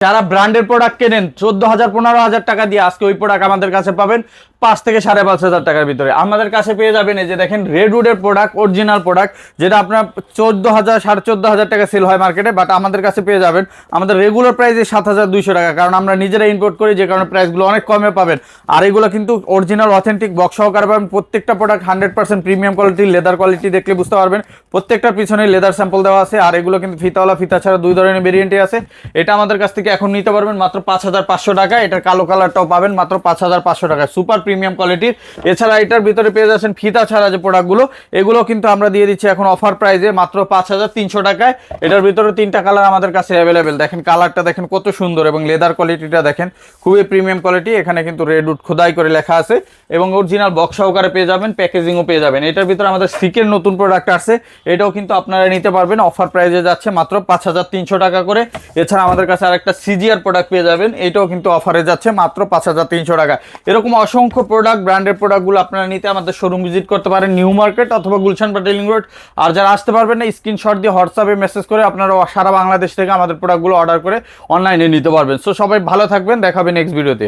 যারা ব্র্যান্ডের প্রোডাক্ট কেনেন, চোদ্দ হাজার, পনেরো হাজার টাকা দিয়ে আজকে ওই প্রোডাক্ট আমাদের কাছে পাবেন। পাঁচ থেকে সাড়ে পাঁচ হাজার টাকার ভিতরে। আমাদের কাছে পেয়ে যাবেন এই যে দেখেন রেডউডের প্রোডাক্ট অরিজিনাল প্রোডাক্ট যেটা আপনার চোদ্দ হাজার, সাড়ে চোদ্দ হাজার টাকা সেল হয় মার্কেটে বাট আমাদের কাছে পেয়ে যাবেন। আমাদের রেগুলার প্রাইসে সাত হাজার দুইশো টাকা, কারণ আমরা নিজেরা ইম্পোর্ট করি, যে কারণে প্রাইসগুলো অনেক কমে পাবেন। আর এগুলো কিন্তু অরিজিনাল অথেন্টিক বক্স সহকারে পাবেন। প্রত্যেকটা প্রোডাক্ট হান্ড্রেড পার্সেন্ট প্রিমিয়াম কোয়ালিটির লেদার কোয়ালিটি দেখলে বুঝতে পারবেন। প্রত্যেকটার পিছনে লেদার স্যাম্পল দেওয়া আছে, আর এগুলো কিন্তু ফিতাওয়ালা, ফিতা ছাড়া দুই ধরনের ভেরিয়েন্টই আছে। এটা আমাদের কাছ থেকে এখন নিতে পারবেন মাত্র পাঁচ হাজার পাঁচশো টাকা। এটার কালো কালারটাও পাবেন মাত্র পাঁচ হাজার পাঁচশো টাকা। সুপার প্রিমিয়াম কোয়ালিটির এছাড়া এটার ভিতরে পেয়ে যাচ্ছেন ফিতা ছাড়া যে প্রোডাক্টগুলো এগুলো কিন্তু আমরা দিয়ে দিচ্ছি এখন অফার প্রাইসে মাত্র পাঁচ হাজার তিনশো টাকায়। এটার ভিতরে তিনটা কালার আমাদের কাছে অ্যাভেলেবেল দেখেন কালারটা দেখেন কত সুন্দর এবং লেদার কোয়ালিটিটা দেখেন, খুবই প্রিমিয়াম কোয়ালিটি এখানে কিন্তু রেড উড খোদাই করে লেখা আছে এবং অরিজিনাল বক্স সহকারে পেয়ে যাবেন প্যাকেজিংও পেয়ে যাবেন। এটার ভিতরে আমাদের সিকের নতুন প্রোডাক্ট আছে এটাও কিন্তু আপনারা নিতে পারবেন। অফার প্রাইসে যাচ্ছে মাত্র পাঁচ হাজার তিনশো টাকা করে। এছাড়া আমাদের কাছে আরেকটা সিজিআর প্রোডাক্ট পেয়ে যাবেন, এটাও কিন্তু অফারে যাচ্ছে মাত্র পাঁচ হাজার তিনশো টাকা। এরকম অসংখ্য প্রোডাক্ট ব্র্যান্ডের প্রোডাক্টগুলো আপনারা নিতে আমাদের শোরুম ভিজিট করতে পারেন নিউ মার্কেট অথবা গুলশান পাটেলিং রোড আর যারা আসতে পারবেন না স্ক্রিনশট দিয়ে হোয়াটসঅ্যাপে মেসেজ করে আপনারা সারা বাংলাদেশ থেকে আমাদের প্রোডাক্টগুলো অর্ডার করে অনলাইনে নিতে পারবেন। সো সবাই ভালো থাকবেন দেখাবেন নেক্সট ভিডিওতে